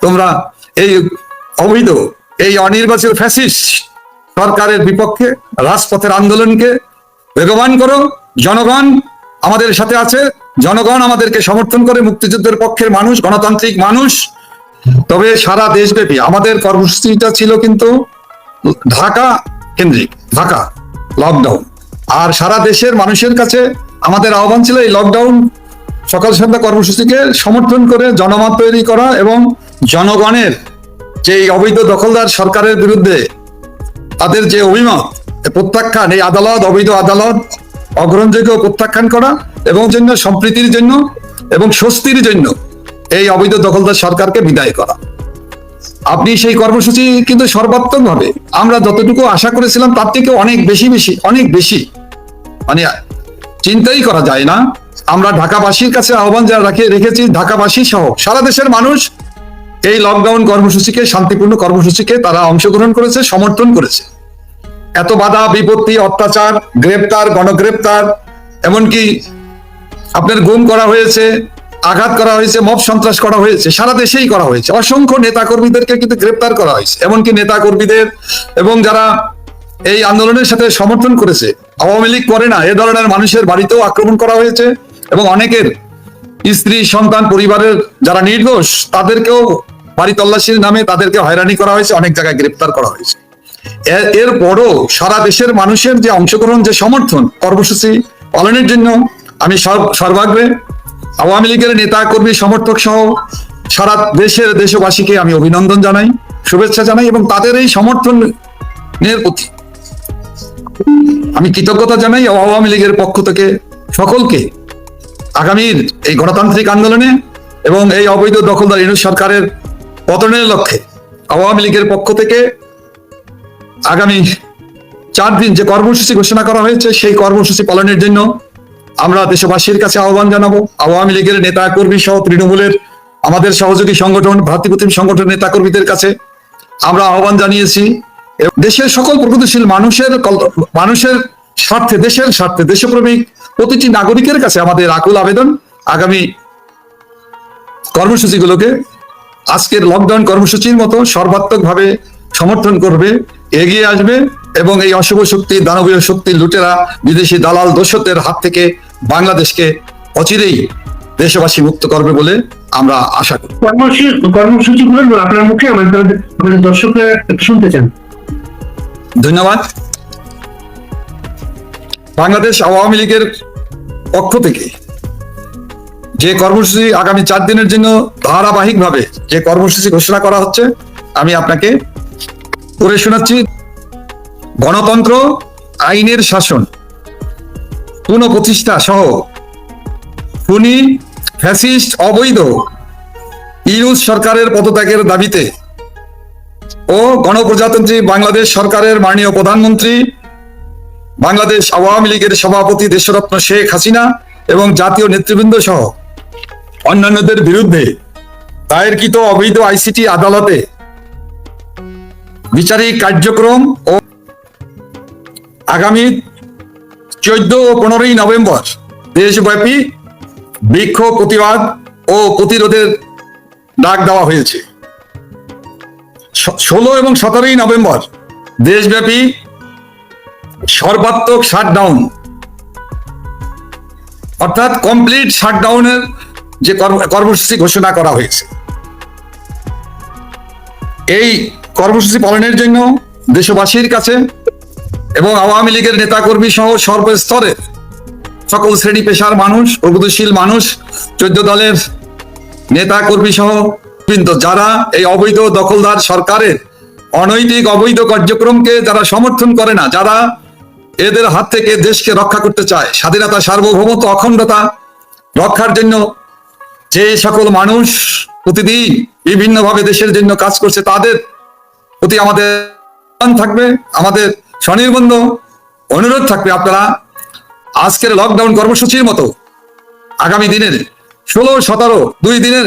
তোমরা এই অবৈধ, এই অনির্বাচিত ফ্যাসিস্ট সরকারের বিপক্ষে রাজপথের আন্দোলনকে বেগবান করো। জনগণ আমাদের সাথে আছে। জনগণ আমাদেরকে সমর্থন করে মুক্তিযুদ্ধের পক্ষের মানুষ, গণতান্ত্রিক মানুষ। তবে সারা দেশব্যাপী আমাদের কর্মসূচিটা ছিল কিন্তু ঢাকা কেন্দ্রিক, ঢাকা লকডাউন আর সারা দেশের মানুষের কাছে আমাদের আহ্বান ছিল এই লকডাউন সকাল সন্ধ্যা কর্মসূচিকে সমর্থন করে জনমত তৈরি করা এবং জনগণের যে অবৈধ দখলদার সরকারের বিরুদ্ধে তাদের যে অভিমত প্রত্যাখ্যান, এই আদালত, অবৈধ আদালত, অগ্রহণযোগ্য প্রত্যাখ্যান করা এবং জন্য সম্প্রীতির জন্য এবং স্বস্তির জন্য এই অবৈধ দখলদার সরকারকে বিদায় করা। আপনি সেই কর্মসূচি কিন্তু সর্বাত্মক ভাবে আমরা যতটুকু আশা করেছিলাম তার থেকে অনেক বেশি বেশি, অনেক বেশি। মানে চিন্তাই করা যায় না। আমরা ঢাকাবাসীর কাছে আহ্বান যা রাখে রেখেছি, ঢাকাবাসী সহ সারা দেশের মানুষ এই লকডাউন কর্মসূচিকে, শান্তিপূর্ণ কর্মসূচিকে তারা অংশগ্রহণ করেছে, সমর্থন করেছে। এত বাধা, বিপত্তি, অত্যাচার, গ্রেপ্তার, গণগ্রেপ্তার, এমনকি আপনার গুম করা হয়েছে, আঘাত করা হয়েছে, মব সন্ত্রাস করা হয়েছে, সারা দেশেই করা হয়েছে। অসংখ্য নেতা কর্মীদেরকে কিন্তু গ্রেপ্তার করা হয়েছে। এমনকি নেতা কর্মীদের এবং যারা এই আন্দোলনের সাথে সমর্থন করেছে, আওয়ামী লীগ করে না, এ ধরনের মানুষের বাড়িতেও আক্রমণ করা হয়েছে এবং অনেকের স্ত্রী, সন্তান, পরিবারের যারা নির্দোষ, তাদেরকেও বাড়ি তল্লাশির নামে তাদেরকে হয়রানি করা হয়েছে, অনেক জায়গায় গ্রেপ্তার করা হয়েছে। এর- এরপরও সারা দেশের মানুষের যে অংশগ্রহণ, যে সমর্থন, কর্মসূচি পালনের জন্য আমি সর্ব- সর্বাগ্রে আওয়ামী লীগের নেতা, কর্মী, সমর্থক সহ সারা দেশের দেশবাসীকে আমি অভিনন্দন জানাই, শুভেচ্ছা জানাই এবং তাদের এই সমর্থনের প্রতি আমি কৃতজ্ঞতা জানাই আওয়ামী লীগের পক্ষ থেকে সকলকে আগামীর এই গণতান্ত্রিক আন্দোলনে এবং এই অবৈধ দখলদার ইউনিট সরকারের পতনের লক্ষ্যে আওয়ামী লীগের পক্ষ থেকে আগামী চার দিন যে কর্মসূচি ঘোষণা করা হয়েছে, সেই কর্মসূচি পালনের জন্য আমরা দেশবাসীর কাছে আহ্বান জানাব। আওয়ামী লীগের নেতা কর্মী সহ তৃণমূলের আমাদের সহযোগী সংগঠন ভ্রাতৃপ্রতিম সংগঠন নেতা কর্মীদের কাছে আমরা আহ্বান জানিয়েছি। দেশের সকল প্রগতিশীল মানুষের মানুষের স্বার্থে, দেশের স্বার্থে দেশপ্রেমিক প্রতিটি নাগরিকের কাছে আমাদের আকুল আবেদন। আগামী কর্মসূচিগুলোকে আজকের লকডাউন কর্মসূচির মতো সর্বাত্মকভাবে সমর্থন করবে এগিয়ে আসবে এবং এই অশুভ শক্তি দানবীয় শক্তি লুটেরা বিদেশি দালাল দোষতের হাত থেকে বাংলাদেশকে অচিরেই দেশবাসী মুক্ত করবে বলে আমরা আশা করি। কর্মসূচি আপনার মুখে আমাদের দর্শকরা শুনতে চান। ধন্যবাদ। বাংলাদেশ আওয়ামী লীগের পক্ষ থেকে যে কর্মসূচি আগামী চার দিনের জন্য ধারাবাহিকভাবে যে কর্মসূচি ঘোষণা করা হচ্ছে, আমি আপনাকে করে শোনাচ্ছি। গণতন্ত্র, আইনের শাসন, পুনঃপ্রতিষ্ঠা সহ খুনি, ফ্যাসিস্ট, অবৈধ ইউজ সরকারের পদত্যাগের দাবিতে ও গণপ্রজাতন্ত্রী বাংলাদেশ সরকারের মাননীয় প্রধানমন্ত্রী, বাংলাদেশ আওয়ামী লীগের সভাপতি দেশরত্ন শেখ হাসিনা এবং জাতীয় নেতৃবৃন্দ সহ অন্যান্যদের বিরুদ্ধে দায়েরকৃত অবৈধ আইসিটি আদালতে বিচারিক কার্যক্রম ও আগামী চোদ্দ ও পনেরোই নভেম্বর দেশব্যাপী বিক্ষোভ প্রতিবাদ ও প্রতিরোধের ডাক দেওয়া হয়েছে। ষোলো এবং সতেরোই নভেম্বর দেশব্যাপী সর্বাত্মক শাটডাউন। অর্থাৎ কমপ্লিট শাটডাউনের যে কর্ম- কর্মসূচি ঘোষণা করা হয়েছে। এই কর্মসূচি পালনের জন্য দেশবাসীর কাছে এবং আওয়ামী লীগের নেতাকর্মী সহ সর্বস্তরের সকল শ্রেণি পেশার মানুষ, প্রগতিশীল মানুষ, চোদ্দ দলের নেতা কর্মী সহ বৃন্দ, যারা এই অবৈধ দখলদার সরকারের অনৈতিক অবৈধ কার্যক্রমকে যারা সমর্থন করে না, যারা এদের হাত থেকে দেশকে রক্ষা করতে চায়, স্বাধীনতা, সার্বভৌমত্ব, অখণ্ডতা রক্ষার জন্য যে সকল মানুষ প্রতিদিন বিভিন্নভাবে দেশের জন্য কাজ করছে, তাদের প্রতি আমাদের থাকবে, আমাদের স্বনির্বন্ধ অনুরোধ থাকবে আপনারা আজকের লকডাউন কর্মসূচির মতো আগামী দিনের ষোলো, সতেরো, দুই দিনের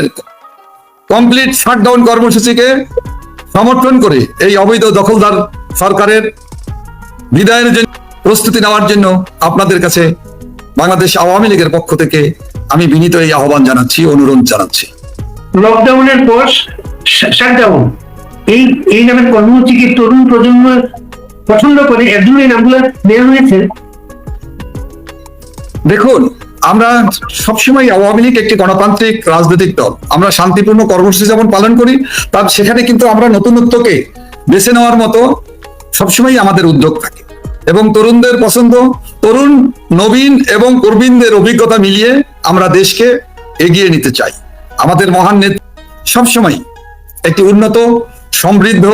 কমপ্লিট শাটডাউন কর্মসূচিকে সমর্থন করে এই অবৈধ দখলদার সরকারের বিদায়ের জন্য, প্রস্তুতি নেওয়ার জন্য আপনাদের কাছে বাংলাদেশ আওয়ামী লীগের পক্ষ থেকে আমি বিনীত এই আহ্বান জানাচ্ছি অনুরোধ জানাচ্ছি। লকডাউনের পর শাটডাউন। এই এই নামের কর্মসূচিকে তরুণ প্রজন্ম পছন্দ করে এর জন্য এই নামগুলো নেওয়া হয়েছে। দেখুন আমরা সবসময় আওয়ামী লীগ একটি গণতান্ত্রিক রাজনৈতিক দল। আমরা শান্তিপূর্ণ কর্মসূচি যেমন পালন করি তার সেখানে কিন্তু আমরা নতুনত্বকে বেছে নেওয়ার মতো সবসময় আমাদের উদ্যোগ থাকে। এবং তরুণদের পছন্দ। তরুণ, নবীন এবং প্রবীণদের অভিজ্ঞতা মিলিয়ে আমরা দেশকে এগিয়ে নিতে চাই। আমাদের মহান নেতা সবসময় একটি উন্নত, সমৃদ্ধ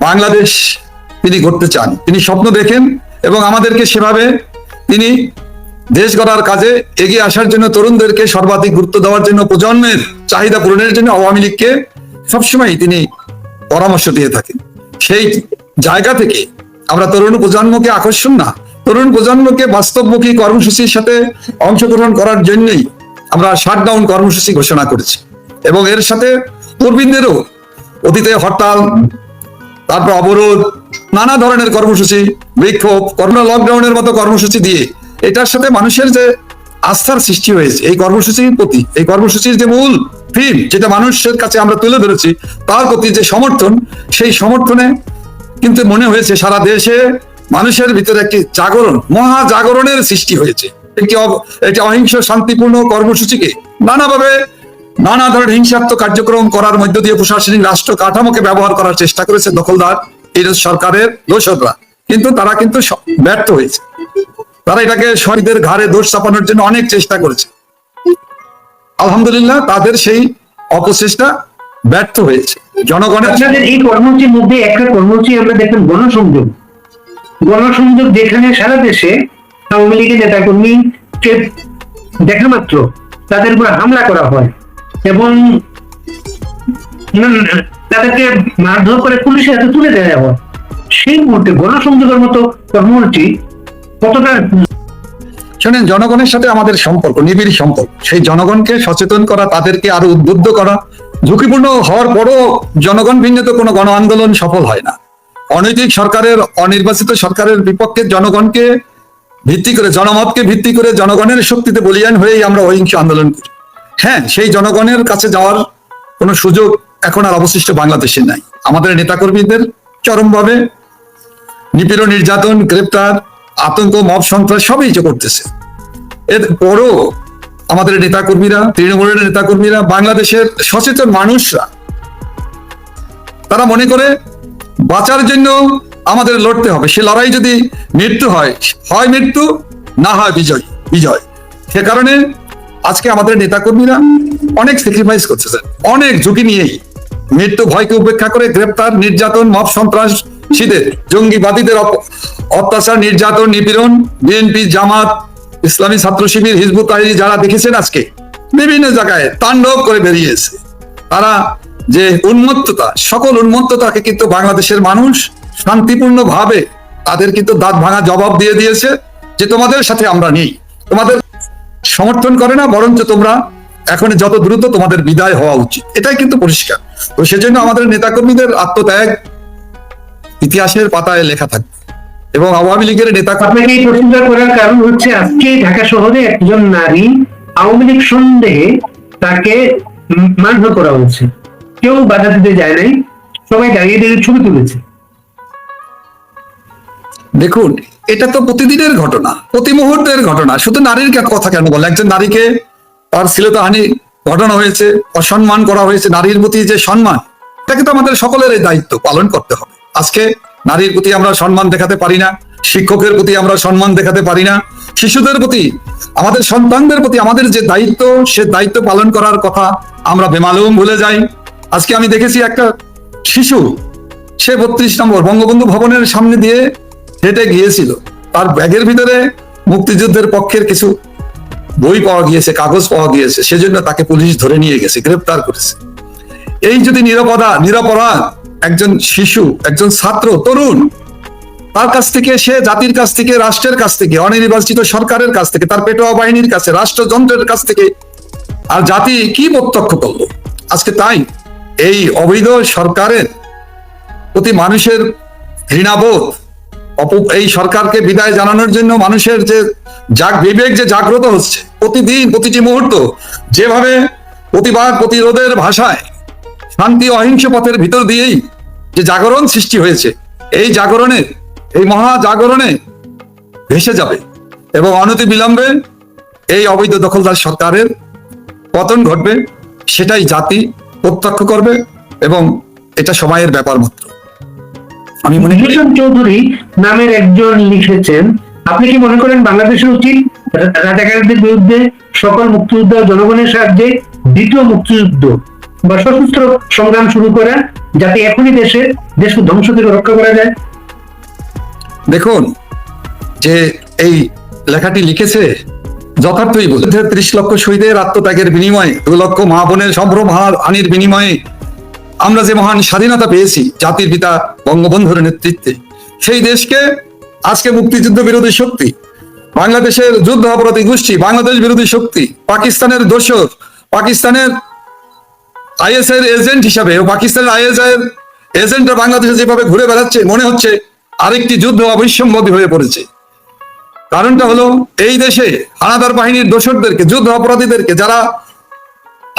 বাংলাদেশ তিনি করতে চান। তিনি স্বপ্ন দেখেন এবং আমাদেরকে সেভাবে তিনি দেশ গড়ার কাজে এগিয়ে আসার জন্য তরুণদেরকে সর্বাধিক গুরুত্ব দেওয়ার জন্য, প্রজন্মের চাহিদা পূরণের জন্য আওয়ামী লীগকে সবসময় তিনি পরামর্শ দিয়ে থাকেন। সেই জায়গা থেকে আমরা তরুণ প্রজন্মকে আকর্ষণ না। তরুণ প্রজন্মকে বাস্তবমুখী কর্মসূচির সাথে অংশগ্রহণ করার জন্যই আমরা শাটডাউন কর্মসূচি ঘোষণা করেছি। এবং এর সাথে প্রবীণদেরও অতীতে হরতাল, তারপর অবরোধ, নানা ধরনের কর্মসূচি, বিক্ষোভ, করোনা লকডাউনের মতো কর্মসূচি দিয়ে এটার সাথে মানুষের যে আস্থার সৃষ্টি হয়েছে, এই কর্মসূচির প্রতি, এই কর্মসূচির যে মূল থিম যেটা মানুষের কাছে আমরা তুলে ধরেছি, তার প্রতি যে সমর্থন, সেই সমর্থনে কিন্তু মনে হয়েছে সারা দেশে মানুষের ভিতরে একটি জাগরণ, মহা জাগরণের সৃষ্টি হয়েছে। একটি একটি অহিংস শান্তিপূর্ণ কর্মসূচিকে নানাভাবে নানা ধরনের হিংসাত্মক কার্যক্রম করার মধ্য দিয়ে প্রশাসনিক রাষ্ট্র কাঠামোকে ব্যবহার করার চেষ্টা করেছে দখলদার এই সরকারের দোষকরা কিন্তু তারা কিন্তু ব্যর্থ হয়েছে। তারা এটাকে শহীদের ঘাড়ে দোষ চাপানোর জন্য অনেক চেষ্টা করেছে। আলহামদুলিল্লাহ তাদের সেই অপচেষ্টা ব্যর্থ হয়েছে। জনগণের আপনাদের এই কর্মসূচির মধ্যে একটা কর্মসূচি আমরা দেখলাম গণসংযোগ। গণসংযোগ যেখানে সারা দেশে আওয়ামী লীগের নেতাকর্মীকে দেখা মাত্র তাদের উপর হামলা করা হয় এবং তাদেরকে মারধর করে পুলিশের হাতে তুলে দেওয়া হয়। সেই মুহূর্তে গণসংযোগের মতো কর্মসূচি কতটা শোনেন জনগণের সাথে আমাদের সম্পর্ক নিবিড় সম্পর্ক। সেই জনগণকে সচেতন করা তাদেরকে আরও উদ্বুদ্ধ করা ঝুঁকিপূর্ণ হওয়ার পরও জনগণ ভিন্নত কোনো গণ আন্দোলন সফল হয় না। অনৈতিক সরকারের, অনির্বাচিত সরকারের বিপক্ষে জনগণকে ভিত্তি করে, জনমতকে ভিত্তি করে জনগণের শক্তিতে বলিয়ান হয়েই আমরা অহিংস আন্দোলন করি। হ্যাঁ সেই জনগণের কাছে যাওয়ার কোনো সুযোগ এখন আর অবশিষ্ট বাংলাদেশে নাই। আমাদের নেতাকর্মীদের চরমভাবে নিপীড়ন নির্যাতন, গ্রেপ্তার, আতঙ্ক, মব, সন্ত্রাস সবই যে করতেছে। এর পরও আমাদের নেতাকর্মীরা, তৃণমূলের নেতাকর্মীরা, বাংলাদেশের সচেতন মানুষরা, তারা মনে করে বাঁচার জন্য আমাদের লড়তে হবে। সে লড়াই যদি মৃত্যু হয় হয় মৃত্যু, না হয় বিজয় বিজয়। সে কারণে আজকে আমাদের নেতাকর্মীরা অনেক স্যাক্রিফাইস করতেছেন। অনেক ঝুঁকি নিয়েই। মৃত্যু ভয়কে উপেক্ষা করে গ্রেপ্তার, নির্যাতন, মব সন্ত্রাসীদের, জঙ্গিবাদীদের অত্যাচার, নির্যাতন, নিপীড়ন, বিএনপি, জামাত ইসলামী ছাত্র শিবির, হিজবুত তাহরি যারা দেখেছেন আজকে, বিভিন্ন জায়গায় তাণ্ডব করে বেরিয়েছে। তারা যে উন্মত্ততা, সকল উন্মত্ততাকে কিন্তু বাংলাদেশের মানুষ শান্তিপূর্ণ ভাবে তাদের কিন্তু দাঁত ভাঙা জবাব দিয়ে দিয়েছে যে তোমাদের সাথে আমরা নেই। তোমাদের সমর্থন করে না, বরঞ্চ তোমরা এখন যত দ্রুত তোমাদের বিদায় হওয়া উচিত। এটাই কিন্তু পরিষ্কার। তো সেজন্য আমাদের নেতাকর্মীদের আত্মত্যাগ ইতিহাসের পাতায় লেখা থাকবে। এবং আওয়ামী লীগের নেতা আপনাকে এই প্রশ্নটা করার কারণ হচ্ছে আজকে ঢাকা শহরে একজন নারী আওয়ামী লীগ সন্দেহে তাকে মারধর করা হয়েছে। কেউ বাধা দিতে যায় নাই সবাই দাঁড়িয়ে দাঁড়িয়ে ছবি তুলেছে। দেখুন এটা তো প্রতিদিনের ঘটনা প্রতি মুহূর্তের ঘটনা। শুধু নারীর কথা কেন বলে? একজন নারীকে তার শ্লীলতাহানি ঘটনা হয়েছে অসম্মান করা হয়েছে নারীর প্রতি যে সম্মান এটাকে তো আমাদের সকলের দায়িত্ব পালন করতে হবে। আজকে নারীর প্রতি আমরা সম্মান দেখাতে পারি না, শিক্ষকের প্রতি আমরা সম্মান দেখাতে পারি না, শিশুদের প্রতি, আমাদের সন্তানদের প্রতি আমাদের যে দায়িত্ব, সে দায়িত্ব পালন করার কথা আমরা বেমালুম ভুলে যাই। আজকে আমি দেখেছি একটা শিশু, সে বত্রিশ নম্বর বঙ্গবন্ধু ভবনের সামনে দিয়ে হেঁটে গিয়েছিল। তার ব্যাগের ভিতরে মুক্তিযুদ্ধের পক্ষের কিছু বই পাওয়া গিয়েছে, কাগজ পাওয়া গিয়েছে, সেজন্য তাকে পুলিশ ধরে নিয়ে গেছে, গ্রেপ্তার করেছে। এই যদি নিরাপদা, নিরাপরাধ একজন শিশু, একজন ছাত্র, তরুণ, তার কাছ থেকে, সে জাতির কাছ থেকে, রাষ্ট্রের কাছ থেকে, অনির্বাচিত সরকারের কাছ থেকে, তার পেটোয়া বাহিনীর কাছে, রাষ্ট্রযন্ত্রের কাছ থেকে, আর জাতি কি প্রত্যক্ষ করল? আজকে তাই, এই অবৈধ সরকারের প্রতি মানুষের ঘৃণাবোধ এই সরকারকে বিদায় জানানোর জন্য মানুষের যে জাগ, বিবেক যে জাগ্রত হচ্ছে, প্রতিদিন, প্রতিটি মুহূর্ত, যেভাবে প্রতিবাদ, প্রতিরোধের ভাষায় শান্তি অহিংস পথের ভিতর দিয়েই যে জাগরণ সৃষ্টি হয়েছে, এই জাগরণে, এই মহা জাগরণে ভেসে যাবে এবং অনতি বিলম্বে এই অবৈধ দখলদার সরকারের পতন ঘটবে, সেটাই জাতি প্রত্যক্ষ করবে এবং এটা সময়ের ব্যাপার মাত্র। আমি মনে ভূষণ চৌধুরী নামের একজন লিখেছেন, আপনি কি মনে করেন বাংলাদেশের উচিত রাজাকারদের বিরুদ্ধে সকল মুক্তিযোদ্ধা জনগণের সাহায্যে দ্বিতীয় মুক্তিযুদ্ধ? বা সশস্ত্র সংগ্রাম শুরু করা যাতে এখনই দেশে দেশকে ধ্বংস থেকে রক্ষা করা যায়। দেখুন, যে এই লেখাটি লিখেছে যথার্থই বলছে ত্রিশ লক্ষ শহীদের আত্মত্যাগের বিনিময়ে, দু লক্ষ মা বোনের সম্ভ্রম হানির বিনিময়ে আমরা যে মহান স্বাধীনতা পেয়েছি, জাতির পিতা বঙ্গবন্ধুর নেতৃত্বে, সেই দেশকে আজকে মুক্তিযুদ্ধ বিরোধী শক্তি, বাংলাদেশের যুদ্ধ অপরাধী গোষ্ঠী, বাংলাদেশ বিরোধী শক্তি, পাকিস্তানের দোসর, পাকিস্তানের আইএস এর এজেন্ট হিসাবে পাকিস্তানের আইএস এর এজেন্টরা বাংলাদেশে যেভাবে ঘুরে বেড়াচ্ছে, মনে হচ্ছে আরেকটি যুদ্ধ অবশ্যম্ভাবী হয়ে পড়েছে। কারণটা হলো, এই দেশে হানাদার বাহিনীর দোসরদেরকে যুদ্ধ অপরাধীদেরকে যারা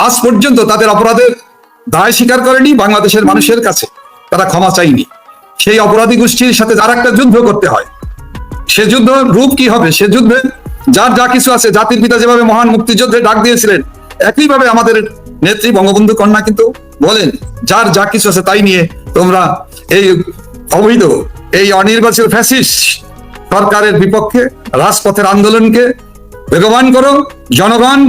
আজ পর্যন্ত তাদের অপরাধের দায় স্বীকার করেনি, বাংলাদেশের মানুষের কাছে তারা ক্ষমা চাইনি সেই অপরাধী গোষ্ঠীর সাথে আর একটা যুদ্ধ করতে হয়, সে যুদ্ধ রূপ কি হবে? সে যুদ্ধে যার যা কিছু আছে, জাতির পিতা যেভাবে মহান মুক্তিযুদ্ধে ডাক দিয়েছিলেন, একইভাবে আমাদের নেত্রী বঙ্গবন্ধু কন্যা কিন্তু বলেন, যার যা কিছু আছে তাই নিয়ে তোমরা এই অবৈধ, এই অনির্বাচিত ফ্যাসিস সরকারের বিপক্ষে রাজপথের আন্দোলনকে বেগবান করো। জনগণ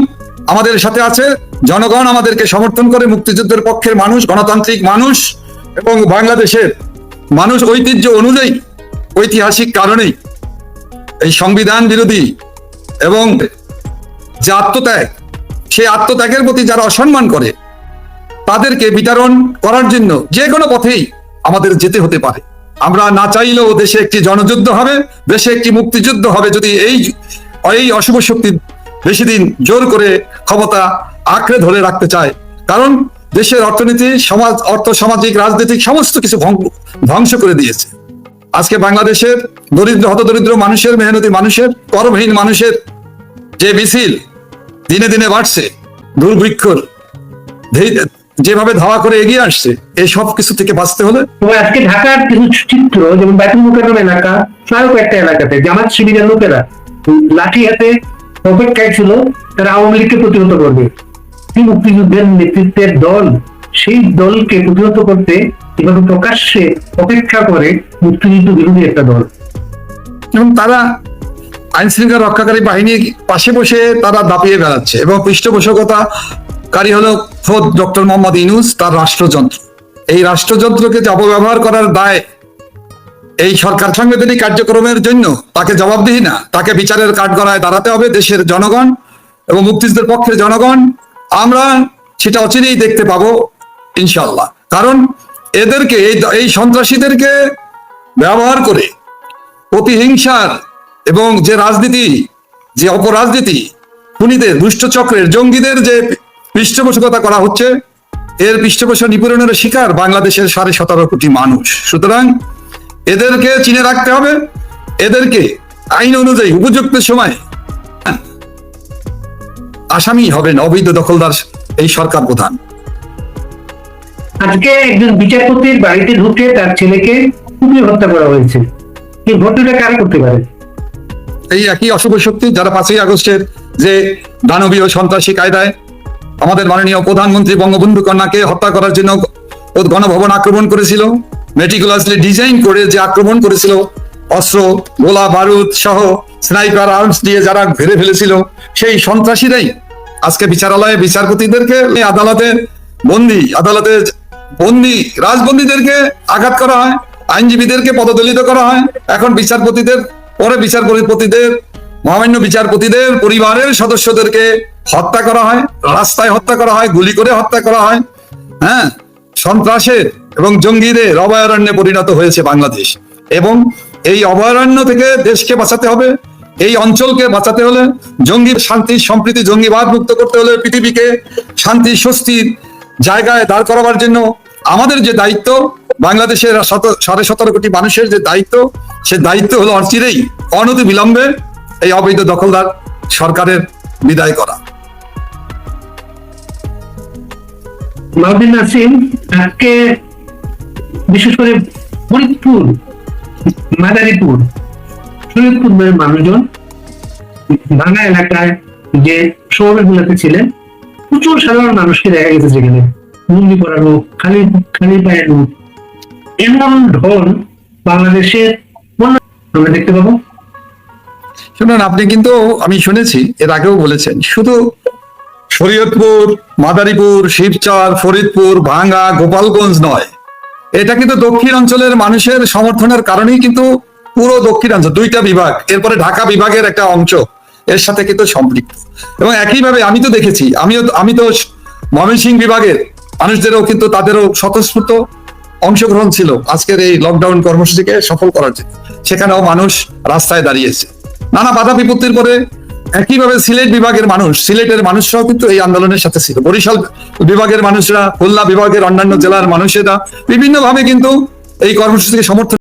আমাদের সাথে আছে। জনগণ আমাদেরকে সমর্থন করে মুক্তিযুদ্ধের পক্ষের মানুষ, গণতান্ত্রিক মানুষ এবং বাংলাদেশের মানুষ ঐতিহ্য অনুযায়ী, ঐতিহাসিক কারণেই এই সংবিধান বিরোধী এবং যে আত্মত্যাগ সেই আত্মত্যাগের প্রতি যারা অসম্মান করে, তাদেরকে বিতরণ করার জন্য যে কোনো পথেই আমাদের যেতে হতে পারে। আমরা না চাইলেও দেশে একটি জনযুদ্ধ হবে, দেশে একটি মুক্তিযুদ্ধ হবে যদি এই এই অশুভ শক্তি বেশি দিন জোর করে ক্ষমতা আঁকড়ে ধরে রাখতে চায়। কারণ দেশের অর্থনীতি, সমাজ, অর্থ, সামাজিক, রাজনৈতিক সমস্ত কিছু ধ্বংস করে দিয়েছে। আজকে বাংলাদেশের দরিদ্র, হতদরিদ্র মানুষের, মেহনতি মানুষের, কর্মহীন মানুষের যে মিছিল দিনে দিনে বাড়ছে দুর্ভিক্ষর ধে- যেভাবে ধাওয়া করে এগিয়ে আসছে এই সব কিছু থেকে বাঁচতে হলে আজকে ঢাকার কিছু চিত্র যেমন বাইতুল মুকাররম এলাকা আরও কয়েকটা এলাকাতে জামাত শিবিরের লোকেরা লাঠি হাতে অপেক্ষায় ছিল তারা আওয়ামী লীগকে প্রতিহত করবে। কি মুক্তিযুদ্ধের নেতৃত্বের দল সেই দলকে প্রতিহত করতে এভাবে প্রকাশ্যে অপেক্ষা করে মুক্তিযুদ্ধ বিরোধী একটা দল। এবং তারা আইন শৃঙ্খলা রক্ষাকারী বাহিনীর পাশে বসে তারা দাপিয়ে বেড়াচ্ছে এবং পৃষ্ঠপোষকতা পৃষ্ঠপোষকতাকারী হলো খোদ ডক্টর মোহাম্মদ ইনুস তার রাষ্ট্রযন্ত্র। এই রাষ্ট্রযন্ত্রকে যে অপব্যবহার করার দায় এই সরকার সাংবিধানিক কার্যক্রমের জন্য তাকে জবাবদিহি না, তাকে বিচারের কাঠগড়ায় দাঁড়াতে হবে দেশের জনগণ এবং মুক্তিযুদ্ধের পক্ষের জনগণ। আমরা সেটা অচিরেই দেখতে পাবো ইনশাল্লাহ কারণ এদেরকে এই সন্ত্রাসীদেরকে ব্যবহার করে প্রতিহিংসার এবং যে রাজনীতি, যে অপরাজনীতি, খুনিদের দুষ্ট চক্রের জঙ্গিদের যে পৃষ্ঠপোষকতা করা হচ্ছে, এর পৃষ্ঠপোষক নিপীড়নের শিকার বাংলাদেশের সাড়ে সতেরো কোটি মানুষ। সুতরাং এদেরকে চিনে রাখতে হবে। এদেরকে আইন অনুযায়ী উপযুক্ত সময় আসামি হবেন অবৈধ দখলদার এই সরকার প্রধান। আজকে একজন বিচারপতির বাড়িতে ঢুকে তার ছেলেকে কুপিয়ে হত্যা করা হয়েছে। এই ঘটনাটা কারা করতে পারে? এই একই অশুভ শক্তি যারা পাঁচই আগস্টের যে দানবীয় সন্ত্রাসী কায়দায় আমাদের মাননীয় প্রধানমন্ত্রী বঙ্গবন্ধু কন্যাকে হত্যা করার জন্য গণভবন আক্রমণ করেছিল মেটিকুলাসলি ডিজাইন করে যে আক্রমণ করেছিল, অস্ত্র, গোলা, বারুদ সহ স্নাইপার আর্মস দিয়ে যারা ঘিরে ফেলেছিল, সেই সন্ত্রাসীরাই আজকে বিচারালয়ে বিচারপতিদেরকে আদালতে বন্দি আদালতে বন্দি, রাজবন্দীদেরকে আঘাত করা হয়, আইনজীবীদেরকে পদদলিত করা হয়। এখন বিচারপতিদের পরে বিচারপতিদের, মহামান্য বিচারপতিদের পরিবারের সদস্যদেরকে হত্যা করা হয়, রাস্তায় হত্যা করা হয়, গুলি করে হত্যা করা হয়। হ্যাঁ সন্ত্রাসের এবং জঙ্গিদের অভয়ারণ্যে পরিণত হয়েছে বাংলাদেশ। এবং এই অভয়ারণ্য থেকে দেশকে বাঁচাতে হবে, এই অঞ্চলকে বাঁচাতে হলে, জঙ্গি শান্তি, সম্প্রীতি, জঙ্গিবাদ মুক্ত করতে হলে পৃথিবীকে শান্তি, স্বস্তির জায়গায় দাঁড় করাবার জন্য আমাদের যে দায়িত্ব, বাংলাদেশের সাড়ে সতেরো কোটি মানুষের যে দায়িত্ব, সে দায়িত্ব হলো অচিরেই অনতি বিলম্বে এই অবৈধ দখলদার সরকারের বিদায় করা। নাসিম, আজকে বিশেষ করে ফরিদপুর, মাদারীপুর শরীয়তপুরের মানুষজন ভাঙা এলাকায় যে শহরগুলোতে ছিলেন, প্রচুর সাধারণ মানুষকে দেখা গেছে সেখানে মুন্ডি পড়ানো, খালি খালি লোক এমন ঢল বাংলাদেশের অন্য আমরা দেখতে পাবো। শুনুন, আপনি কিন্তু, আমি শুনেছি, এর আগেও বলেছেন, শুধু শরীয়তপুর, মাদারীপুর, শিবচর, ফরিদপুর, ভাঙ্গা, গোপালগঞ্জ নয়। এটা কিন্তু দক্ষিণ অঞ্চলের মানুষের সমর্থনের কারণেই কিন্তু পুরো দক্ষিণাঞ্চল দুইটা বিভাগ, এরপরে ঢাকা বিভাগের একটা অংশ, এর সাথে কিন্তু সম্পৃক্ত। এবং একইভাবে আমি তো দেখেছি, আমিও আমি তো ময়মনসিংহ বিভাগের মানুষদেরও কিন্তু তাদেরও স্বতঃস্ফূর্ত অংশগ্রহণ ছিল আজকের এই লকডাউন কর্মসূচিকে সফল করার জন্য। সেখানেও মানুষ রাস্তায় দাঁড়িয়েছে। নানা বাধা বিপত্তির পরে একইভাবে সিলেট বিভাগের মানুষ, সিলেটের মানুষরাও কিন্তু এই আন্দোলনের সাথে ছিল। বরিশাল বিভাগের মানুষরা, খুলনা বিভাগের অন্যান্য জেলার মানুষেরা বিভিন্নভাবে কিন্তু এই কর্মসূচিকে সমর্থন